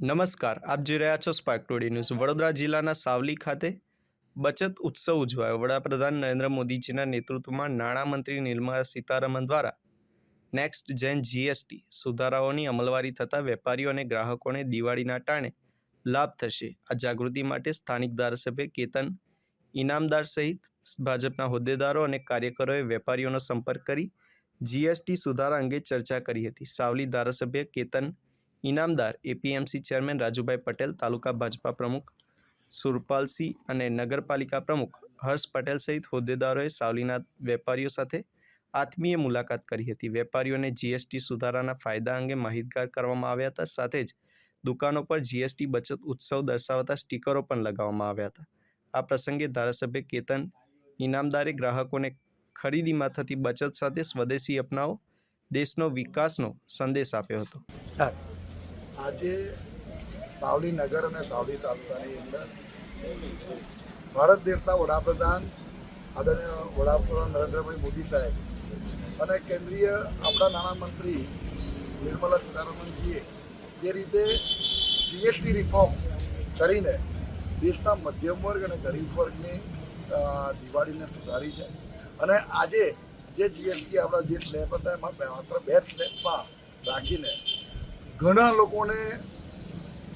નમસ્કાર, આપ જોઈ રહ્યા છો સ્પાર્ક ટુડે ન્યૂઝ. વડોદરા જિલ્લાના સાવલી ખાતે બચત ઉત્સવ ઉજવાયો. વડાપ્રધાન નરેન્દ્ર મોદીજીના નેતૃત્વમાં નાણામંત્રી નિર્મલા સીતારમણ દ્વારા નેક્સ્ટ જેન જીએસટી સુધારાઓની અમલવારી થતાં વેપારીઓ અને ગ્રાહકોને દિવાળીના ટાણે લાભ થશે. આ જાગૃતિ માટે સ્થાનિક ધારાસભ્ય કેતન ઇનામદાર સહિત ભાજપના હોદ્દેદારો અને કાર્યકરોએ વેપારીઓનો સંપર્ક કરી જીએસટી સુધારા અંગે ચર્ચા કરી હતી. સાવલી ધારાસભ્ય કેતન ઇનામદાર એપીએમસી ચેરમેન રાજુભાઈ પટેલ, તાલુકા ભાજપા પ્રમુખ સુરપાલસિંહ અને નગરપાલિકા પ્રમુખ હર્ષ પટેલ સહિત હોદ્દેદારોએ સાવલીના વેપારીઓ સાથે આત્મીય મુલાકાત કરી હતી. વેપારીઓને જીએસટી સુધારાના ફાયદા અંગે માહિતગાર કરવામાં આવ્યા હતા. સાથે જ દુકાનો પર જીએસટી બચત ઉત્સવ દર્શાવતા સ્ટીકરો પણ લગાવવામાં આવ્યા હતા. આ પ્રસંગે ધારાસભ્ય કેતન ઇનામદારે ગ્રાહકોને ખરીદીમાં થતી બચત સાથે સ્વદેશી અપનાવો, દેશનો વિકાસનો સંદેશ આપ્યો હતો. આજે સાવલી નગર અને સાવલી તાલુકાની અંદર ભારત દેશના વડાપ્રધાન આદરણીય વડાપ્રધાન નરેન્દ્રભાઈ મોદી સાહેબ અને કેન્દ્રીય આપણા નાણામંત્રી નિર્મલા સીતારામનજીએ જે રીતે જીએસટી રિફોર્મ કરીને દેશના મધ્યમ વર્ગ અને ગરીબ વર્ગની દિવાળીને સુધારી છે. અને આજે જે જીએસટી આપણા જે સ્લેબ હતા એમાં માત્ર બે સ્લેબમાં રાખીને ઘણા લોકોને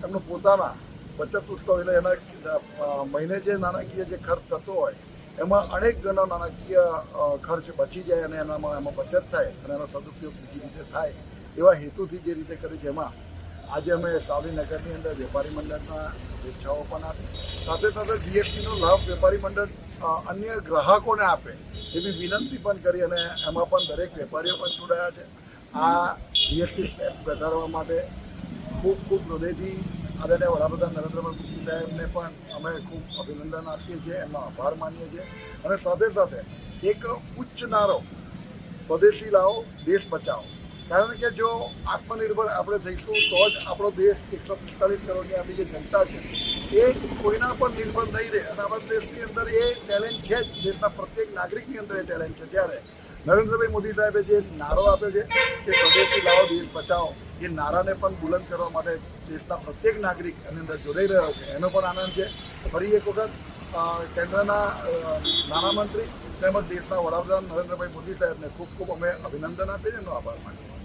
એમનો પોતાના બચત ઉત્સવ એટલે એના મહિને જે નાણાકીય જે ખર્ચ થતો હોય, એમાં અનેક ગણો નાણાકીય ખર્ચ બચી જાય અને એનામાં, એમાં બચત થાય અને એનો સદુપયોગ બીજી રીતે થાય એવા હેતુથી જે રીતે કરી એમાં આજે અમે સાવલીનગરની અંદર વેપારી મંડળના શુભેચ્છાઓ પણ આપી. સાથે સાથે જીએસટીનો લાભ વેપારી મંડળ અન્ય ગ્રાહકોને આપે એવી વિનંતી પણ કરી અને એમાં પણ દરેક વેપારીઓ પણ જોડાયા છે. આ જીએસટી સ્લેબ ઘટાડવા માટે ખૂબ ખૂબ હૃદયથી આદરણીય વડાપ્રધાન નરેન્દ્રભાઈ મોદી સાહેબને પણ અમે ખૂબ અભિનંદન આપીએ છીએ, એમનો આભાર માનીએ છીએ. અને સાથે સાથે એક ઉચ્ચ નારો સ્વદેશી લાવો, દેશ બચાવો. કારણ કે જો આત્મનિર્ભર આપણે થઈશું, તો જ આપણો દેશ એકસો પિસ્તાલીસ કરોડની આપણી જે જનતા છે, એ કોઈના પર નિર્ભર નહીં રહે. અને આપણા દેશની અંદર એ ટેલેન્ટ છે જ. દેશના પ્રત્યેક નાગરિકની અંદર એ ટેલેન્ટ છે. ત્યારે નરેન્દ્રભાઈ મોદી સાહેબે જે નારો આપ્યો છે કે સ્વદેશી લાવો, દેશ બચાવો, એ નારાને પણ બુલંદ કરવા માટે દેશના પ્રત્યેક નાગરિક એની અંદર જોડાઈ રહ્યો છે. એનો પણ આનંદ છે. ફરી એક વખત કેન્દ્રના નાણામંત્રી તેમજ દેશના વડાપ્રધાન નરેન્દ્રભાઈ મોદી સાહેબને ખૂબ ખૂબ અમે અભિનંદન આપીએ એમનો આભાર માનીએ